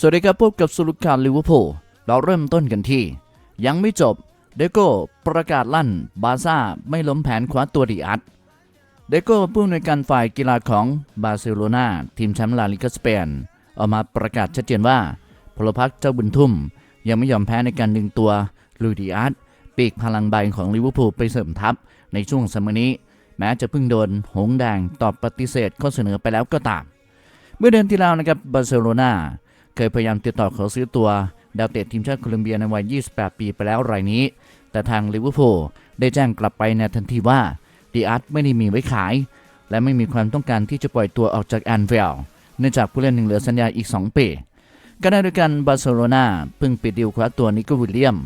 สวัสดีครับพบกับสุลุการลิเวอร์พูลเราเริ่มต้นกันที่ ยังไม่จบ เดโก้ประกาศลั่น บาซ่าไม่ล้มแผนคว้าตัวดีอัดเดโก้ผู้อำนวยการฝ่ายกีฬาของบาร์เซโลนาทีมแชมป์ลาลิกาสเปนออกมาประกาศชัดเจนว่าพลพรรคเจ้าบุญทุ่ม ยังไม่ยอมแพ้ในการดึงตัวลุยดีอาร์ตปีกพลังใบของลิเวอร์พูลไปเสริมทัพในช่วงซัมเมอร์นี้ แม้จะเพิ่งโดนหงแดงตอบปฏิเสธข้อเสนอไปแล้วก็ตาม เมื่อเดือนที่แล้วนะครับบาร์เซโลนา เคยพยายามติดต่อขอซื้อตัวดาวเตะทีมชาติโคลอมเบียในวัย 28 ปีไปแล้วรายนี้ แต่ทางลิเวอร์พูลได้แจ้งกลับไปในทันทีว่าดีอาร์ตไม่ได้มีไว้ขาย และไม่มีความต้องการที่จะปล่อยตัวออกจากแอนเวลเนื่องจากผู้เล่นหนึ่งเหลือสัญญาอีก 2 ปีก็ได้ด้วยกันบาร์เซโลนาเพิ่งปิดดีลคว้าตัวนิโควิลเลียม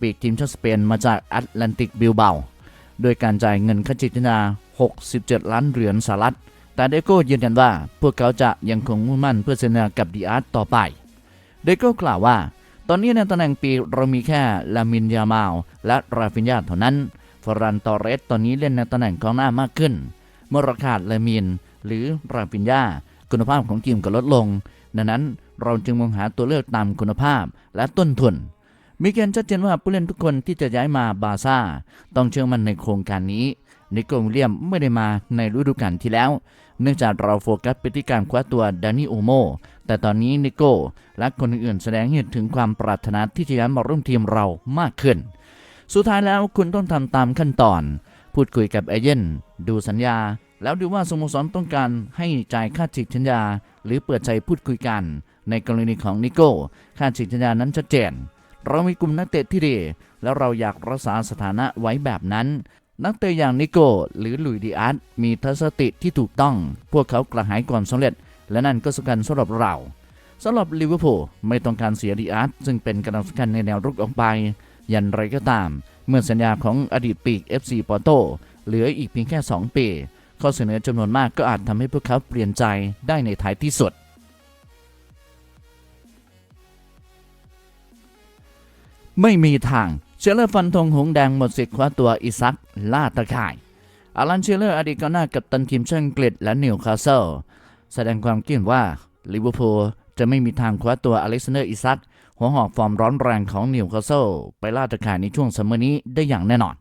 ปีกทีมชาติสเปนมาจากแอตแลนติกบิลเบาโดยการจ่ายเงินค่าจิตนา 67 ล้านเหรียญสหรัฐ แต่เดโก้ยืนยันว่าพวกเขาจะยังคงมุ่งมั่นเพื่อเซ็นสัญญากับดีอาร์ตต่อไป เดโก้กล่าวว่า ตอนนี้ในตำแหน่งปีเรามีแค่ลามินยามาลและราฟินยาเท่านั้นฟรันตอเรสตอนนี้เล่นในตำแหน่งกองหน้ามากขึ้น เมื่อราขาลามิน หรือราฟินยาคุณภาพของทีมก็ลดลง ดังนั้นเราจึงมองหาตัวเลือกตามคุณภาพและต้นทุนมีการชัดเจนว่าผู้เล่นทุกคนที่จะย้ายมาบาซ่า ต้องเชื่อมั่นในโครงการนี้นิโคลวิลเลียมไม่ได้มาในฤดูกาลที่แล้ว เนื่องจากเราโฟกัสไปที่การคว้าตัวดานิโอโม แต่ตอนนี้นิโก้และคนอื่นแสดงเห็นถึงความปรารถนาที่จะย้ายมาร่วมทีมเรามากขึ้น สุดท้ายแล้วคุณต้องทำตามขั้นตอน พูดคุยกับเอเย่นดูสัญญา แล้วดูว่าสโมสรต้องการให้จ่ายค่าฉีกสัญญา หรือเปิดใจพูดคุยกัน ในกรณีของนิโก้ค่าฉีกสัญญานั้นชัดเจนเรามีกลุ่มนักเตะที่ดี แล้วเราอยากรักษาสถานะไว้แบบนั้น นักเตะอย่างนิโก้หรือลุยดิอาร์ตมีทัศนคติที่ถูกต้อง พวกเขากระหายความสำเร็จ และนั่นก็สำคัญสำหรับเราสำหรับลิเวอร์พูลไม่ต้องการเสียดิอาร์ตซึ่งเป็นกำลังสำคัญในแนวรุกออกไป ยันไรก็ตาม เมื่อสัญญาของอดีตปีก FC ปอร์โตเหลืออีกเพียงแค่ 2 ปี ข้อเสนอจำนวนมากก็อาจทำให้พวกเขาเปลี่ยนใจได้ในท้ายที่สุด ไม่มีทาง เชลเลอร์ฟันธงหงแดงหมดสิทธิ์คว้าตัวอิซักล่าตะข่ายอารันเชลเลอร์อดีตกองหน้ากับตันทีมชาติอังกฤษและนิวคาสเซิลแสดงความคิดว่าลิเวอร์พูลจะไม่มีทางคว้าตัวอเล็กซานเดอร์อิซักหัวหอกฟอร์มร้อนแรงของนิวคาสเซิลไปล่าตะข่ายในช่วงซัมเมอร์นี้ได้อย่างแน่นอน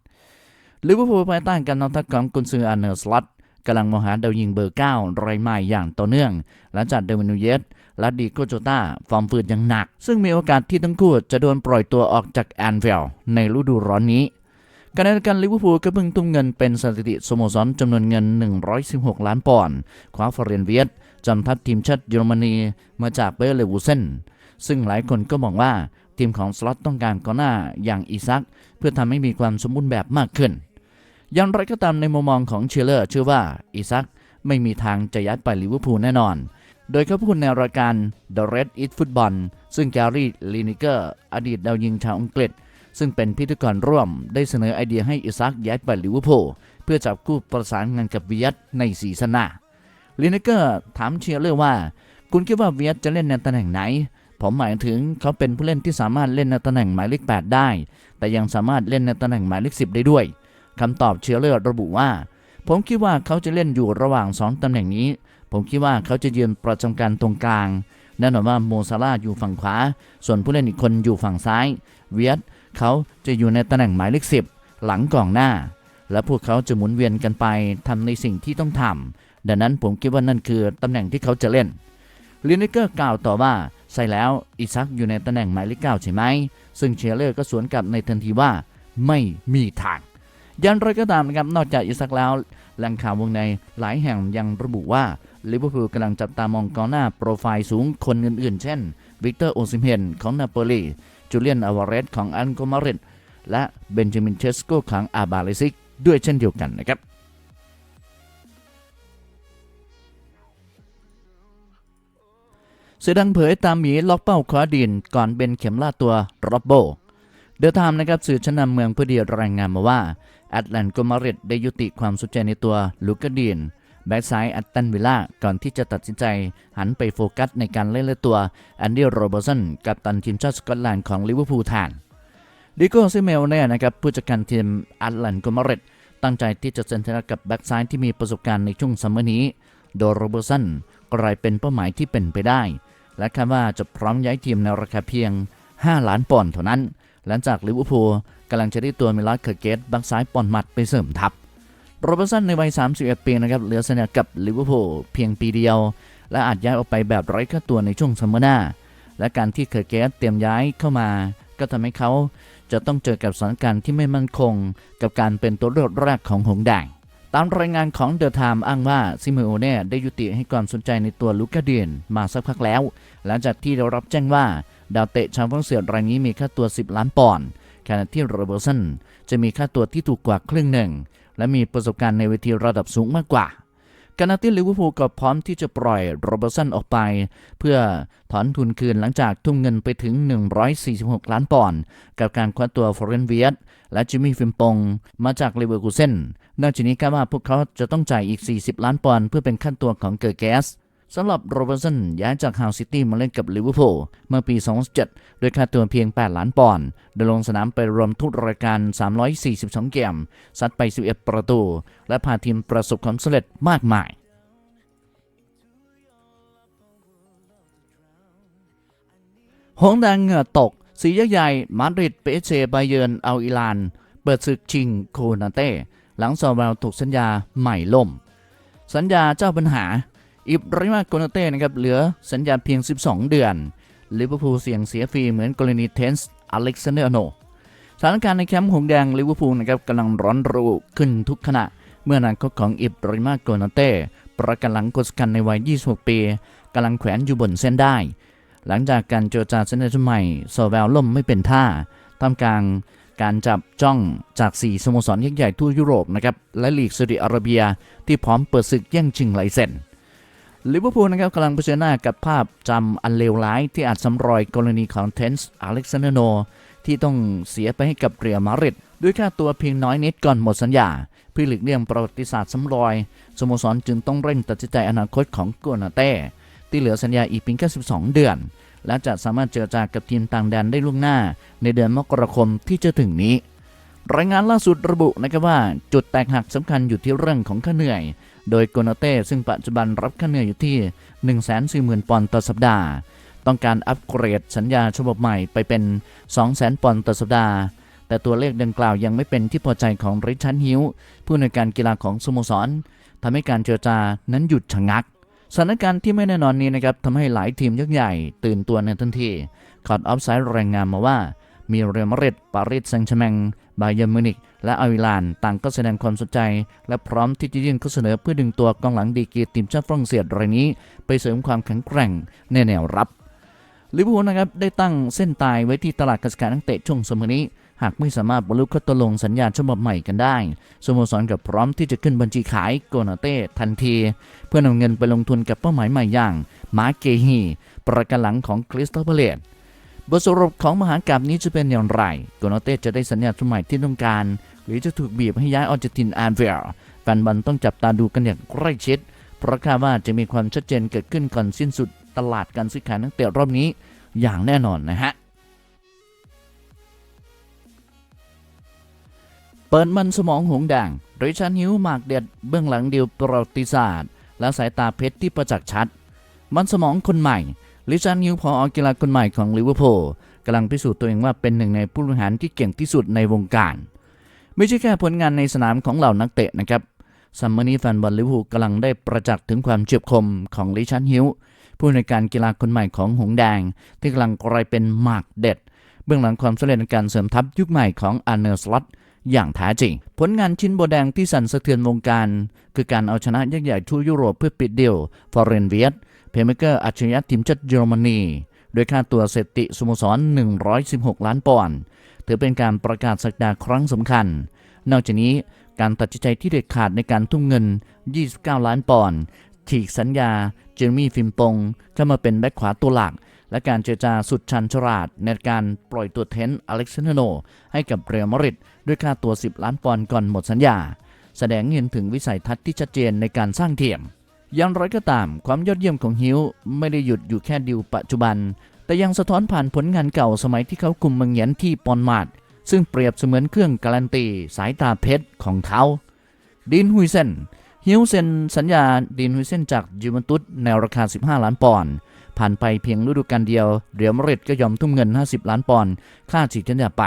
ลิเวอร์พูลภายใต้การนำทัพของกุนซืออันเนอร์สล็อต กำลังมองหาดาวยิงเบอร์ 9 รายใหม่อย่างต่อเนื่อง หลังจากเดวินูเยสและดีโกโจตาฟอร์มฝืดอย่างหนัก ซึ่งมีโอกาสที่ทั้งคู่จะโดนปล่อยตัวออกจากแอนฟิลด์ในฤดูร้อนนี้ขณะเดียวกันลิเวอร์พูลก็เพิ่งทุ่มเงินเป็นสถิติสโมสรจำนวนเงิน 116 ล้านปอนด์คว้าฟอร์เรนเวียตจำทัพทีมชาติเยอรมนีมาจากเบอร์เลวูเซนซึ่งหลายคนก็มองว่าทีมของสล็อตต้องการกองหน้าอย่างอีซัก เพื่อทำให้มีความสมบูรณ์แบบมากขึ้น อย่างไรก็ตามในมุมมองของเชลเลอร์เชื่อว่าอีซักไม่มีทางจะย้ายไปลิเวอร์พูลแน่นอน โดยเขาพูดในรายการ The Red It Football ซึ่งแกรี่ลีนิเกอร์อดีตดาวยิงชาวอังกฤษ ซึ่งเป็นพิธีกรร่วมได้เสนอไอเดียให้อิซักย้ายไปลิเวอร์พูลเพื่อจับคู่ประสานงานกับวียตในสีสนาลีนิเกอร์ถามเชียร์เลอร์ว่า คุณคิดว่าวียตจะเล่นในตำแหน่งไหน ผมหมายถึงเขาเป็นผู้เล่นที่สามารถเล่นในตำแหน่งหมายเลข8ได้ แต่ยังสามารถเล่นในตำแหน่งหมายเลข10 ได้ด้วย คำตอบเชียร์เลอร์ระบุว่า ผมคิดว่าเขาจะเล่นอยู่ระหว่างสองตำแหน่งนี้ ผมคิดว่าเขาจะยืนประจำการตรงกลางแน่นอนว่าโมซาลาอยู่ฝั่งขวา ส่วนผู้เล่นอีกคนอยู่ฝั่งซ้าย เวียตเขาจะอยู่ในตำแหน่งหมายเลขสิบหลังกองหน้า และพวกเขาจะหมุนเวียนกันไปทำในสิ่งที่ต้องทำดังนั้นผมคิดว่านั่นคือตำแหน่งที่เขาจะเล่นลินิเกอร์กล่าวต่อว่าใช่แล้วอิซักอยู่ในตำแหน่งหมายเลขเก้าใช่ไหม ซึ่งเชลเลอร์ก็สวนกลับในทันทีว่า ไม่มีทาง ยันไรก็ตามนะครับนอกจากอิซักแล้วแหล่งข่าววงในหลายแห่งยังระบุว่าลิเวอร์พูลกำลังจับตามองกองหน้าโปรไฟล์สูงคนอื่นๆ เช่น วิกเตอร์โอซิเฮนของนาโปลีจูเลียนอาวาเรสของอันโกมาริและเบนจามินเชสโกของอาบาเลซิก ด้วยเช่นเดียวกันนะครับเสอดังเผยตามหมีล็อกเป้าคว้าดินก่อนเบนเข็มล่าตัวร็อบโบ เดอะไทม์นะครับสื่อชั้นนำเมืองเพื่อดีรายงานมาว่า แอตแลนโกมาริดได้ยุติความสนใจในตัวลูกาดีนแบ็กซ้ายแอตตันวิลล่าก่อนที่จะตัดสินใจ หันไปโฟกัสในการเล่นเล่นตัวแอนดี้โรเบอร์สันกับตันทีมชาติสกอตแลนด์ของลิเวอร์พูลแทนดิโก้ซิเมลเนี่ยนะครับผู้จัดการทีมแอตแลนโกมาริดตั้งใจที่จะเซ็นสัญญากับแบ็กซ้ายที่มีประสบการณ์ในช่วงซัมเมอร์นี้ โดยโรเบอร์สันกลายเป็นเป้าหมายที่เป็นไปได้ และคาดว่าจะพร้อมย้ายทีมในราคาเพียง 5 ล้านปอนด์เท่านั้น หลังจากลิเวอร์พูลำลังจะได้ตัวมิลาสเคอร์เกตบักซ้ายปอนมัดไปเสริมทัพโรเบอร์สันในวัย 31 ปีนะครับเหลือสัญญากับลิเวอร์พูลเพียงปีเดียว และอาจย้ายออกไปแบบไร้ค่าตัวในช่วงซัมเมอร์หน้า และการที่เคอร์เกตเตรียมย้ายเข้ามา ก็ทำให้เขาจะต้องเจอกับสถานการณ์ที่ไม่มั่นคง กับการเป็นตัวเลือกแรกของหงส์แดงตามรายงานของเดอะไทม์อ้างว่าซิเมโอเน่ได้ยุติให้ความสนใจในตัวลูกาเดียนมาสักพักแล้ว หลังจากที่ได้รับแจ้งว่าดาวเตะชาวฝรั่งเศสรายนี้มีค่าตัว 10 ล้านปอนด์ ขณะที่โรเบอร์สันจะมีค่าตัวที่ถูกกว่าครึ่งหนึ่ง และมีประสบการณ์ในเวทีระดับสูงมากกว่าขณะที่ลิเวอร์พูลก็พร้อมที่จะปล่อยโรเบอร์สันออกไป เพื่อถอนทุนคืนหลังจากทุ่มเงินไปถึง 146 ล้านปอนด์กับการคว้าตัวฟอร์เรนเวียตและจิมมี่ฟิมปงมาจากเลเวอร์คูเซนนอกจากนี้คาดว่าพวกเขาจะต้องจ่ายอีก 40 ล้านปอนด์เพื่อเป็นขั้นตัวของเกิร์แกส สำหรับโรเบอร์สันย้ายจากฮาวซิตี้มาเล่นกับลิเวอร์พูลเมื่อปี 2007โดยค่าตัวเพียง 8 ล้านปอนด์โดยลงสนามไปรวมทุกรายการ 342 เกม ซัดไป 11 ประตู และพาทีมประสบความสำเร็จมากมายหงส์แดงเหงื่อตก สียักษ์ใหญ่ มาดริดเปเชไบเยิร์นเอาอิลาน เปิดศึกชิงโคนาเต้ หลังซอวลถูกสัญญาใหม่ล่ม สัญญาเจ้าปัญหา อิบราฮิมาโกนาเต้นะครับเหลือสัญญาเพียง 12 เดือนลิเวอร์พูลเสี่ยงเสียฟรีเหมือนกรณีเทนส์อเล็กซานเดอร์โนสถานการณ์ในแคมป์หงแดงลิเวอร์พูลนะครับกำลังร้อนระอุขึ้นทุกขณะ เมื่อนาคตของอิบราฮิมาโกนาเต้ประกันหลังกดสกันในวัย 26 ปีกำลังแขวนอยู่บนเส้นได้ หลังจากการเจรจาเส้นทางใหม่โซแวลล่มไม่เป็นท่าท่ามกลางการจับจ้องจาก 4 สโมสรยักษ์ใหญ่ทั่วยุโรปนะครับและลีกซาอุดิอาระเบียที่พร้อมเปิดศึกแย่งชิงไลเซนส์ ลิเวอร์พูลนะครับกำลังเผชิญหน้ากับภาพจำอันเลวร้าย ที่อาจซ้ำรอยกรณีของเทนส์อเล็กซานเดอร์โน ที่ต้องเสียไปให้กับเรียมาริดด้วยค่าตัวเพียงน้อยนิดก่อนหมดสัญญา เพื่อหลีกเลี่ยงประวัติศาสตร์ซ้ำรอย สโมสรจึงต้องเร่งตัดสินใจอนาคตของโกนาเต้ ที่เหลือสัญญาอีกเพียงแค่12 เดือน และจะสามารถเจรจากับทีมต่างแดนได้ล่วงหน้า ในเดือนมกราคมที่จะถึงนี้รายงานล่าสุดระบุนะครับว่า จุดแตกหักสำคัญอยู่ที่เรื่องของค่าเหนื่อย โดยโกนาเต้ซึ่งปัจจุบันรับค่าเหนื่อยอยู่ที่ 140,000 ปอนด์ต่อสัปดาห์ ต้องการอัปเกรดสัญญาฉบับใหม่ไปเป็น 200,000 ปอนด์ต่อสัปดาห์ แต่ตัวเลขดังกล่าวยังไม่เป็นที่พอใจของริชาร์ดฮิวผู้ในวยการกีฬาของสโมสรทำให้การเจรจานั้นหยุดชะงักสถานการณ์ที่ไม่แน่นอนนี้นะครับทำให้หลายทีมยักษ์ใหญ่ตื่นตัวในทันทีคอร์ดออฟไซด์รายงานมาว่า มีเรอัลมาดริดปารีสแซงต์แชร์แมงบาเยิร์นมิวนิก และอาวิลานต่างก็แสดงความสนใจ และพร้อมที่จะยื่นข้อเสนอเพื่อดึงตัวกองหลังดีกีทีมชาติฝรั่งเศสรายนี้ ไปเสริมความแข็งแกร่งในแนวรับลิเวอร์พูลนะครับได้ตั้งเส้นตายไว้ที่ตลาดกสิการนักเตะช่วงสมัยนี้ หากไม่สามารถบรรลุข้อตกลงสัญญาฉบับใหม่กันได้สโมสรกับพร้อมที่จะขึ้นบัญชีขายโกนาเต้ทันที เพื่อนำเงินไปลงทุนกับเป้าหมายใหม่อย่างมาร์เกฮีประกันหลังของคริสตัลพาเลตบทสรุปของมหากาบนี้จะเป็นอย่างไรโกนาเต้จะได้สัญญาฉบับใหม่ที่ต้องการ หรือจะถูกบีบให้ย้ายออกจากทีมแอนเวลแฟนบอลต้องจับตาดูกันอย่างใกล้ชิด เพราะคาดว่าจะมีความชัดเจนเกิดขึ้นก่อนสิ้นสุดตลาดการซื้อขายนักเตะรอบนี้อย่างแน่นอนนะฮะ เปิดมันสมองหงส์แดงริชาร์ดฮิวมากเด็ดเบื้องหลังเดีลประวัติศาสตร์ และสายตาเพชรที่ประจักษ์ชัด มันสมองคนใหม่ริชาร์ดฮิวพออกีฬาคนใหม่ของลิเวอร์พูลกำลังพิสูจน์ตัวเองว่าเป็นหนึ่งในผู้บริหารที่เก่งที่สุดในวงการ ไม่ใช่แค่ผลงานในสนามของเหล่านักเตะนะครับซัมเมอร์นี้แฟนบอลลิเวอร์พูลกำลังได้ประจักษ์ถึงความเฉียบคมของริชาร์ดฮิวผู้ในการกีฬาคนใหม่ของหงส์แดง ที่กำลังกลายเป็นหมากเด็ด เบื้องหลังความสำเร็จในการเสริมทัพยุคใหม่ของอาร์เนอร์สล็อตอย่างแท้จริง ผลงานชิ้นโบแดงที่สั่นสะเทือนวงการ คือการเอาชนะยักษ์ใหญ่ทั่วยุโรปเพื่อปิดเดียวฟอร์เรนเวียตเพเมเกอร์อัจฉริยะทีมชาติเยอรมนี โดยค่าตัวสถิติสโมสร 116 ล้านปอนด์ ถือเป็นการประกาศสักดาครั้งสำคัญ นอกจากนี้การตัดสินใจที่เด็ดขาดในการทุ่มเงิน 29 ล้านปอนด์ฉีกสัญญาเจอร์มี่ฟิมปงเข้ามาเป็นแบ็คขวาตัวหลัก และการเจรจาสุดชันฉลาด ในการปล่อยตัวเทนต์อเล็กซานเดอร์โน ให้กับเรอัลมาดริดด้วยค่าตัว 10 ล้านปอนด์ก่อนหมดสัญญา แสดงเห็นถึงวิสัยทัศน์ที่ชัดเจนในการสร้างเทียมอย่างไรก็ตาม ความยอดเยี่ยมของฮิวไม่ได้หยุดอยู่แค่ดิวปัจจุบัน แต่ยังสะท้อนผ่านผลงานเก่าสมัยที่เขาคุมเมืองเหยียนที่ปอนมาด ซึ่งเปรียบเสมือนเครื่องการันตีสายตาเพชรของเขา ดินฮุยเซนฮิวเซนสัญญาดินฮุยเซนจากยูเวนตุสในราคา 15 ล้านปอนด์ผ่านไปเพียงฤดูกาลเดียวเรียมาดริดก็ยอมทุ่มเงิน 50 ล้านปอนด์ค่าฉีกสัญญาไป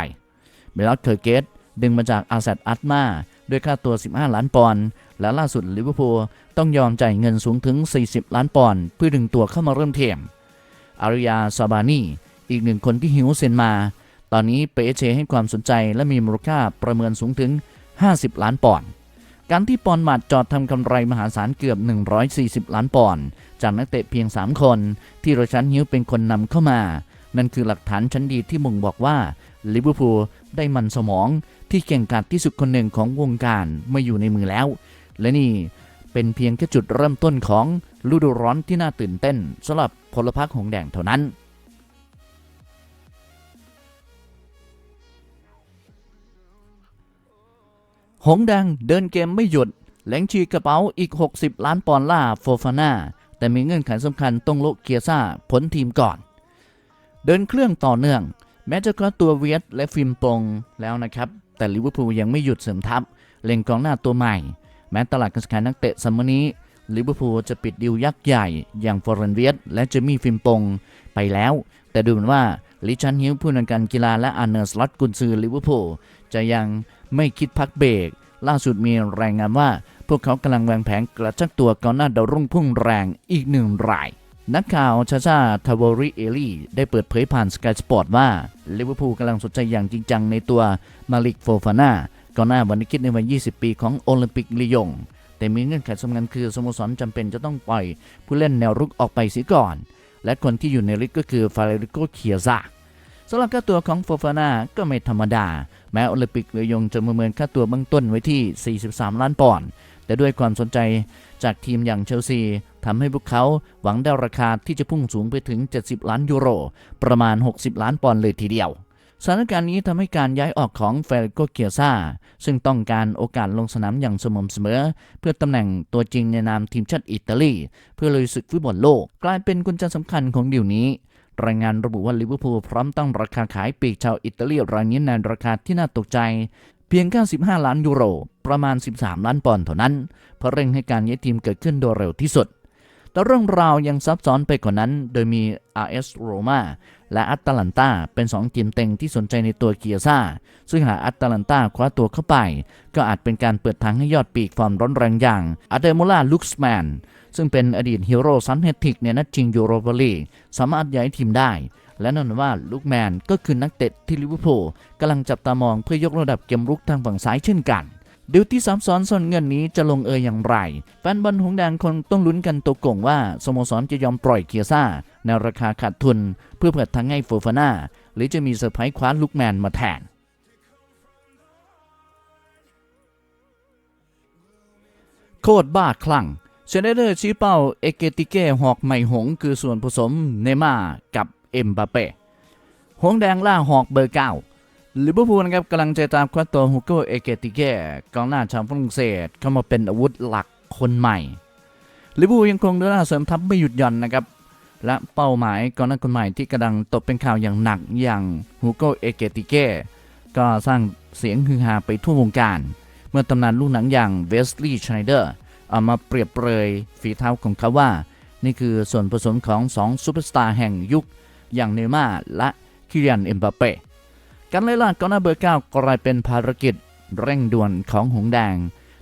เมลอสเคอร์เกตดึงมาจากอาเซตอัตมาด้วยค่าตัว 15 ล้านปอนด์และล่าสุดลิเวอร์พูลต้องยอมจ่ายเงินสูงถึง 40 ล้านปอนด์เพื่อดึงตัวเข้ามาเริ่มเทียม อาริยาซาบานีอีกหนึ่งคนที่หิวเซนมา ตอนนี้เปเชให้ความสนใจและมีมูลค่าประเมินสูงถึง 50 ล้านปอนด์การที่ปอนหมัดจอดทำกำไรมหาศาลเกือบ 140 ล้านปอนด์จากนักเตะเพียง 3 คน ที่โรชันฮิวเป็นคนนำเข้ามา นั่นคือหลักฐานชั้นดีที่ม่งบอกว่าลิเวอร์พูลได้มันสมองที่เก่งกาจที่สุดคนหนึ่งของวงการมาอยู่ในมือแล้ว และนี่ เป็นเพียงแค่จุดเริ่มต้นของฤดูร้อนที่น่าตื่นเต้นสำหรับพลพรรคหงแดงเท่านั้นหงแดงเดินเกมไม่หยุดแหลงชีกระเป๋าอีก 60 ล้านปอนด์ล่าโฟฟาน่าแต่มีเงื่อนไขสำคัญต้องโละเกียซ่าพ้นทีมก่อน เดินเครื่องต่อเนื่อง แม้จะคว้าตัวเวียดและฟิล์มปงแล้วนะครับ แต่ลิเวอร์พูลยังไม่หยุดเสริมทัพ เล็งกองหน้าตัวใหม่ แม้ตลาดการซื้อขายนักเตะซัมเมอร์นี้ลิเวอร์พูลจะปิดดีลยักษ์ใหญ่ อย่างฟอร์เรนเวียดและเจมี่ฟิล์มปงไปแล้ว แต่ดูเหมือนว่าลิชันฮิวผู้นำการกีฬาและอาร์เนอร์สล็อตกุนซือลิเวอร์พูลจะยังไม่คิดพักเบรกล่าสุดมีรายงานว่า พวกเขากำลังวางแผนกระชักตัวกองหน้าดาวรุ่งพุ่งแรงอีกหนึ่งราย นักข่าวชาชาทาวอริเอลี่ได้เปิดเผยผ่านสกายสปอร์ตว่าลิเวอร์พูลกำลังสนใจอย่างจริงจังในตัวมาลิกโฟฟาน่า ก่องหน้าวันนี้คิดในวัย20 ปีของโอลิมปิกลียง แต่มีเงื่อนไขสำคัญคือสโมสรจำเป็นจะต้องปล่อยผู้เล่นแนวรุกออกไปเสียก่อน และคนที่อยู่ในลิกก็คือฟาเรริโกเคียซาสำหรับค่าตัวของโฟฟาน่าก็ไม่ธรรมดา แม้โอลิมปิกลียงจะประเมินค่าตัวเบื้องต้นไว้ที่ 43 ล้านปอนด์แต่ด้วยความสนใจจากทีมอย่างเชลซีทำให้พวกเขาหวังได้ราคาที่จะพุ่งสูงไปถึง 70 ล้านยูโร ประมาณ 60 ล้านปอนด์เลยทีเดียว สถานการณ์นี้ทำให้การย้ายออกของเฟรโกเกียซาซึ่งต้องการโอกาสลงสนามอย่างสม่ำเสมอ เพื่อตำแหน่งตัวจริงในนามทีมชาติอิตาลี เพื่อลุยศึกฟุตบอลโลก กลายเป็นกุญแจสำคัญของดีลนี้ รายงานระบุว่าลิเวอร์พูลพร้อมตั้งราคาขายปีกชาวอิตาลีรายนี้ในราคาที่น่าตกใจ เพียง 95 ล้านยูโร ประมาณ 13 ล้านปอนด์เท่านั้นเพื่อเร่งให้การย้ายทีมเกิดขึ้นโดยเร็วที่สุดแต่เรื่องราวยังซับซ้อนไปกว่านั้น โดยมี RS Roma และอัตแลนตาเป็น 2 ทีมเต็งที่สนใจในตัวเกียซ่าซึ่งหากอัตแลนตาคว้าตัวเข้าไป ก็อาจเป็นการเปิดทางให้ยอดปีกฟอร์มร้อนแรงอย่างอเดโมลาลุกส์แมนซึ่งเป็นอดีตฮีโร่ซันเฮติกในนัดชิงยูโรปาลีกสามารถย้ายทีมได้ และนั่นว่าลูกแมนก็คือนักเตะที่ลิเวอร์พูลกำลังจับตามองเพื่อยกระดับเกมรุกทางฝั่งซ้ายเช่นกัน ดิวที่ซับซ้อนส่วนเงินนี้จะลงเอยอย่างไรแฟนบอลหงแดงคงต้องลุ้นกันตัวโก่งว่าสโมสรจะยอมปล่อยเคียซ่าในราคาขาดทุน เพื่อเปิดทางให้โฟฟาน่าหรือจะมีเซอร์ไพรส์คว้าลูกแมนมาแทนโคตรบ้าคลั่งเชนเดอร์ชี้เป้าเอเกติเก้หอกไหม่หง คือส่วนผสมเนม่ากับเอ็มบาเป้หงแดงล่าหอกเบอร์เก้า ลิเวอร์พูลนะครับกำลังจะตามคว้าตัวฮูโกเอเกติเก้กองหน้าชาวฝรั่งเศสเข้ามาเป็นอาวุธหลักคนใหม่ลิเวอร์พูลยังคงเดินหน้าเสริมทัพไม่หยุดหย่อนนะครับและเป้าหมายกองหน้าคนใหม่ที่กำลังตกเป็นข่าวอย่างหนักอย่างฮูโกเอเกติเก้ก็สร้างเสียงฮือฮาไปทั่ววงการ เมื่อตำนานลูกหนังอย่างเวสลีย์ชไนเดอร์เอามาเปรียบเปรยฝีเท้าของเขาว่า นี่คือส่วนผสมของสองซูเปอร์สตาร์แห่งยุคอย่างเนย์ม่าและคิริยันเอ็มบาเป้ การไล่ล่ากองหน้าเบอร์เก้ากลายเป็นภารกิจเร่งด่วนของหงแดง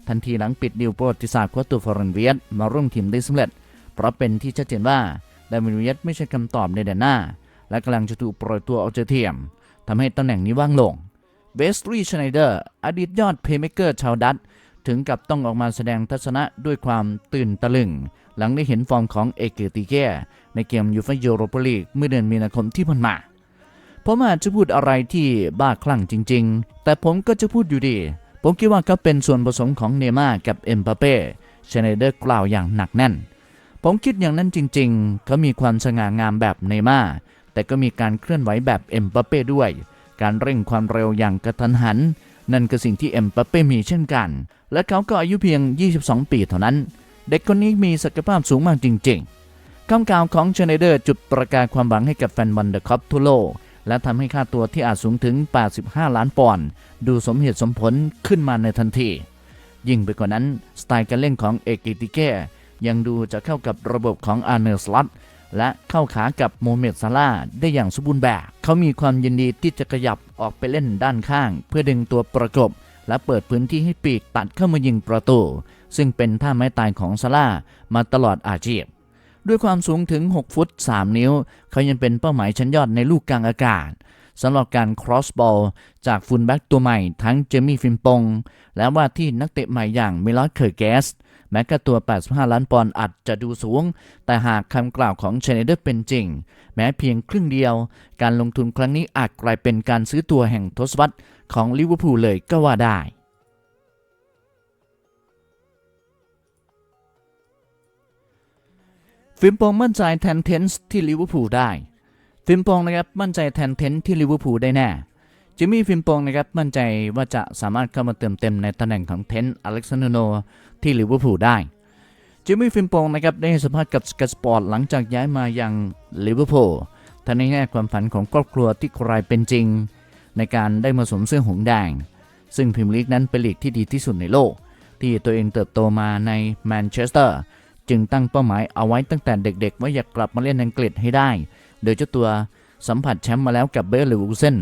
ทันทีหลังปิดดิวโปรติศาสตร์ควาตัวฟอร์นเวียตมาร่วมทีมได้สำเร็จ เพราะเป็นที่ชัดเจนว่าดาวินเวียตไม่ใช่คำตอบในแดนหน้า และกำลังจะถูกปล่อยตัวออกจากทีมทำให้ตำแหน่งนี้ว่างลงเวสตรีชไนเดอร์อดีตยอดเพย์เมเกอร์ชาวดัตถึงกับต้องออกมาแสดงทัศนะด้วยความตื่นตะลึง หลังได้เห็นฟอร์มของเอเกติเก้ในเกมยูฟ่ายูโรปาลีกเมื่อเดือนมีนาคมที่ผ่านมา ผมอาจจะพูดอะไรที่บ้าคลั่งจริง ๆ แต่ผมก็จะพูดอยู่ดี ผมคิดว่าเขาเป็นส่วนผสมของเนม่ากับเอ็มบาเป้เชนเดอร์กล่าวอย่างหนักแน่น ผมคิดอย่างนั้นจริง ๆ เขามีความสง่างามแบบเนม่าแต่ก็มีการเคลื่อนไหวแบบเอ็มบาเป้ด้วย การเร่งความเร็วอย่างกระทันหัน นั่นคือสิ่งที่เอ็มบาเป้มีเช่นกัน และเขาก็อายุเพียง 22 ปีเท่านั้น เด็กคนนี้มีศักยภาพสูงมากจริง ๆคำกล่าวของเชนเดอร์จุดประกายความหวังให้กับแฟนบอลเดอะคัพทั่วโลก และทำให้ค่าตัวที่อาจสูงถึง 85 ล้านปอนด์ดูสมเหตุสมผลขึ้นมาในทันที ยิ่งไปกว่านั้น สไตล์การเล่นของเอกิติเก้ยังดูจะเข้ากับระบบของอาร์เนอร์สลอตและเข้าขากับโมเมดซาลาได้อย่างสมบูรณ์แบบ เขามีความยินดีที่จะขยับออกไปเล่นด้านข้าง เพื่อดึงตัวประกบ และเปิดพื้นที่ให้ปีกตัดเข้ามายิงประตู ซึ่งเป็นท่าไม้ตายของซาลามาตลอดอาชีพ ด้วยความสูงถึง 6 ฟุต 3 นิ้ว เขายังเป็นเป้าหมายชั้นยอดในลูกกลางอากาศสำหรับการครอสบอลจากฟุลแบ็กตัวใหม่ทั้งเจมี่ฟิมปง และว่าที่นักเตะใหม่อย่างมิลอสเคอร์เกสแม้กระตัว 85 ล้านปอนด์อาจจะดูสูง แต่หากคำกล่าวของเชนเดอร์เป็นจริง แม้เพียงครึ่งเดียว การลงทุนครั้งนี้อาจกลายเป็นการซื้อตัวแห่งทศวรรษของลิเวอร์พูลเลยก็ว่าได้ ฟิมปองมั่นใจแทนเทนส์ที่ลิเวอร์พูลได้ ฟิมปองนะครับมั่นใจแทนเทนส์ที่ลิเวอร์พูลได้แน่จิมมี่ฟิมปองนะครับมั่นใจว่าจะสามารถเข้ามาเติมเต็มในตำแหน่งของเทนต์อเล็กซานโนที่ลิเวอร์พูลได้จิมมี่ฟิมปองนะครับได้ให้สัมภาษณ์กับสก y สปอร์ตหลังจากย้ายมายังลิเวอร์พูลท่านในแง่ความฝันของครอบครัวที่กลายเป็นจริง ในการได้มาสวมเสื้อหงส์แดง ซึ่งพรีเมียร์ลีกนั้นเป็นลีกที่ดีที่สุดในโลก ที่ตัวเองเติบโตมาในแมนเชสเตอร์ จึงตั้งเป้าหมายเอาไว้ตั้งแต่เด็กๆ ว่าอยากกลับมาเล่นอังกฤษให้ได้ โดยเจ้าตัวสัมผัสแชมป์มาแล้วกับเบอร์ลิวเซน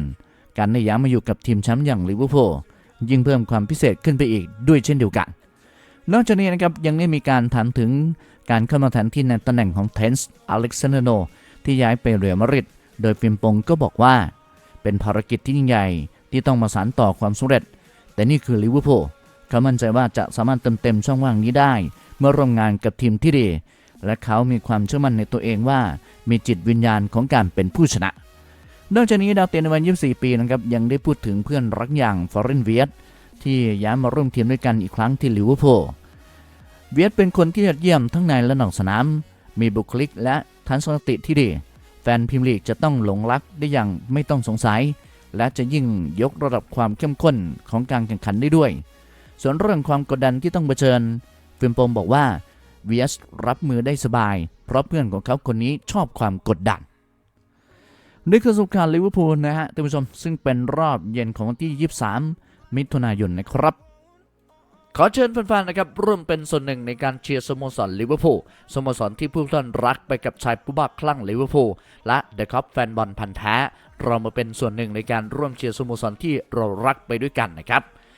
การได้ย้ายมาอยู่กับทีมแชมป์อย่างลิเวอร์พูลยิ่งเพิ่มความพิเศษขึ้นไปอีกด้วยเช่นเดียวกัน นอกจากนี้นะครับยังได้มีการถามถึงการเข้ามาแทนที่ในตำแหน่งของเทนส์อเล็กซานโนที่ย้ายไปเรอัลมาดริดโดยฟิมปงก็บอกว่า เป็นภารกิจที่ยิ่งใหญ่ที่ต้องมาสานต่อความสำเร็จ แต่นี่คือลิเวอร์พูลเขามั่นใจว่าจะสามารถเติมเต็มช่องว่างนี้ได้ มื่อร่วมงานกับทีมที่ดี และเขามีความเชื่อมั่นในตัวเองว่า มีจิตวิญญาณของการเป็นผู้ชนะ นอกจากนี้ดาวเตะในวัย24 ปีนะครับยังได้พูดถึงเพื่อนรักอย่างฟอร์เรนเวียตที่ย้ายมาร่วมทีมด้วยกันอีกครั้งที่ลิเวอร์พูลเวียตเป็นคนที่ยอดเยี่ยมทั้งในและนอกสนาม มีบุคลิกและทัศนคติที่ดี แฟนพรีเมียร์ลีกจะต้องหลงรักได้อย่างไม่ต้องสงสัย และจะยิ่งยกระดับความเข้มข้นของการแข่งขันได้ด้วย ส่วนเรื่องความกดดันที่ต้องเผชิญ ฟิมโปมบอกว่าเวียสรับมือได้สบาย เพราะเพื่อนของเขาคนนี้ชอบความกดดันนี่คือสงครามลิเวอร์พูลนะฮะท่านผู้ชมซึ่งเป็นรอบเย็นของวันที่ 23 มิถุนายนนะครับ ขอเชิญแฟนๆนะครับร่วมเป็นส่วนหนึ่งในการเชียร์สโมสรลิเวอร์พูลสโมสรที่ผู้ท่านรักไปกับชายผู้บ้าคลั่งลิเวอร์พูลและเดอะคัพแฟนบอลพันธ์แท้ เรามาเป็นส่วนหนึ่งในการร่วมเชียร์สโมสรที่เรารักไปด้วยกันนะครับ